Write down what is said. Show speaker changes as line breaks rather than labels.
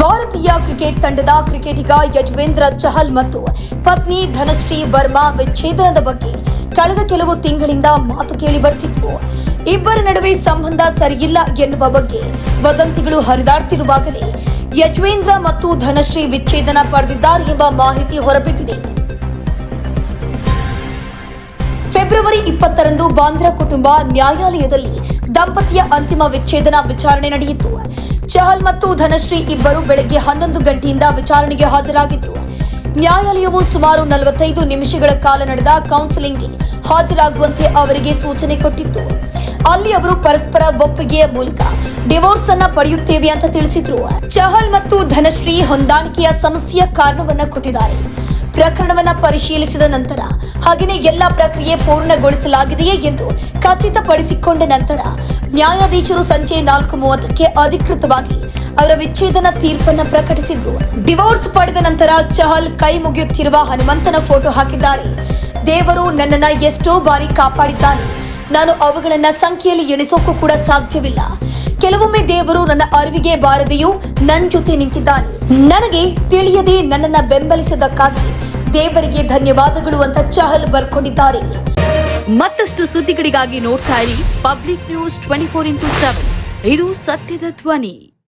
ಭಾರತೀಯ ಕ್ರಿಕೆಟ್ ತಂಡದ ಕ್ರಿಕೆಟಿಗ ಯಜ್ವೇಂದ್ರ ಚಹಲ್ ಮತ್ತು ಪತ್ನಿ ಧನಶ್ರೀ ವರ್ಮಾ ವಿಚ್ಛೇದನದ ಬಗ್ಗೆ ಕಳೆದ ಕೆಲವು ತಿಂಗಳಿಂದ ಮಾತು ಕೇಳಿ ಬರ್ತಿದ್ವು ಇಬ್ಬರ ನಡುವೆ ಸಂಬಂಧ ಸರಿಯಿಲ್ಲ ಎನ್ನುವ ಬಗ್ಗೆ ವದಂತಿಗಳು ಹರಿದಾಡ್ತಿರುವಾಗಲೇ ಯಜ್ವೇಂದ್ರ ಮತ್ತು ಧನಶ್ರೀ ವಿಚ್ಛೇದನ ಪಡೆದಿದ್ದಾರೆ ಎಂಬ ಮಾಹಿತಿ ಹೊರಬಿದ್ದಿದೆ. ಫೆಬ್ರವರಿ ಇಪ್ಪತ್ತರಂದು ಬಾಂದ್ರಾ ಕುಟುಂಬ ನ್ಯಾಯಾಲಯದಲ್ಲಿ ದಂಪತಿಯ ಅಂತಿಮ ವಿಚ್ಛೇದನ ವಿಚಾರಣೆ ನಡೆಯಿತು. ಚಹಲ್ ಮತ್ತು ಧನಶ್ರೀ ಇಬ್ಬರು ಬೆಳಗ್ಗೆ ಹನ್ನೊಂದು ಗಂಟೆಯಿಂದ ವಿಚಾರಣೆಗೆ ಹಾಜರಾಗಿದ್ರು ನ್ಯಾಯಾಲಯವು ಸುಮಾರು ನಲವತ್ತೈದು ನಿಮಿಷಗಳ ಕಾಲ ನಡೆದ ಕೌನ್ಸಿಲಿಂಗ್ಗೆ ಹಾಜರಾಗುವಂತೆ ಅವರಿಗೆ ಸೂಚನೆ ಕೊಟ್ಟಿತ್ತು. ಅಲ್ಲಿ ಅವರು ಪರಸ್ಪರ ಒಪ್ಪಿಗೆಯ ಮೂಲಕ ಡಿವೋರ್ಸ್ ಅನ್ನ ಪಡೆಯುತ್ತೇವೆ ಅಂತ ತಿಳಿಸಿದ್ರು. ಚಹಲ್ ಮತ್ತು ಧನಶ್ರೀ ಹೊಂದಾಣಿಕೆಯ ಸಮಸ್ಯೆಯ ಕಾರಣವನ್ನ ಕೊಟ್ಟಿದ್ದಾರೆ. ಪ್ರಕರಣವನ್ನ ಪರಿಶೀಲಿಸಿದ ನಂತರ ಹಾಗೆಯೇ ಎಲ್ಲ ಪ್ರಕ್ರಿಯೆ ಪೂರ್ಣಗೊಳಿಸಲಾಗಿದೆಯೇ ಎಂದು ಖಚಿತಪಡಿಸಿಕೊಂಡ ನಂತರ ನ್ಯಾಯಾಧೀಶರು ಸಂಜೆ ನಾಲ್ಕು ಮೂವತ್ತಕ್ಕೆ ಅಧಿಕೃತವಾಗಿ ಅವರ ವಿಚ್ಛೇದನ ತೀರ್ಪನ್ನ ಪ್ರಕಟಿಸಿದ್ರು. ಡಿವೋರ್ಸ್ ಪಡೆದ ನಂತರ ಚಹಲ್ ಕೈ ಮುಗಿಯುತ್ತಿರುವ ಹನುಮಂತನ ಫೋಟೋ ಹಾಕಿದ್ದಾರೆ. ದೇವರು ನನ್ನನ್ನ ಎಷ್ಟೋ ಬಾರಿ ಕಾಪಾಡಿದ್ದಾನೆ. ನಾನು ಅವುಗಳನ್ನ ಸಂಖ್ಯೆಯಲ್ಲಿ ಎಣಿಸೋಕ್ಕೂ ಕೂಡ ಸಾಧ್ಯವಿಲ್ಲ. ಕೆಲವೊಮ್ಮೆ ದೇವರು ನನ್ನ ಅರಿವಿಗೆ ಬಾರದೆಯೂ ನನ್ನ ಜೊತೆ ನಿಂತಿದ್ದಾನೆ. ನನಗೆ ತಿಳಿಯದೆ ನನ್ನನ್ನ ಬೆಂಬಲಿಸಿದ್ದಕ್ಕಾಗಿ ದೇವರಿಗೆ ಧನ್ಯವಾದಗಳು ಅಂತ ಚಹಲ್ ಬರ್ಕೊಂಡಿದ್ದಾರೆ.
ಮತ್ತಷ್ಟು ಸುದ್ದಿಗಳಿಗಾಗಿ ನೋಡ್ತಾ ಇರಿ public news twenty four into seven. ಇದು ಸತ್ಯದ ಧ್ವನಿ.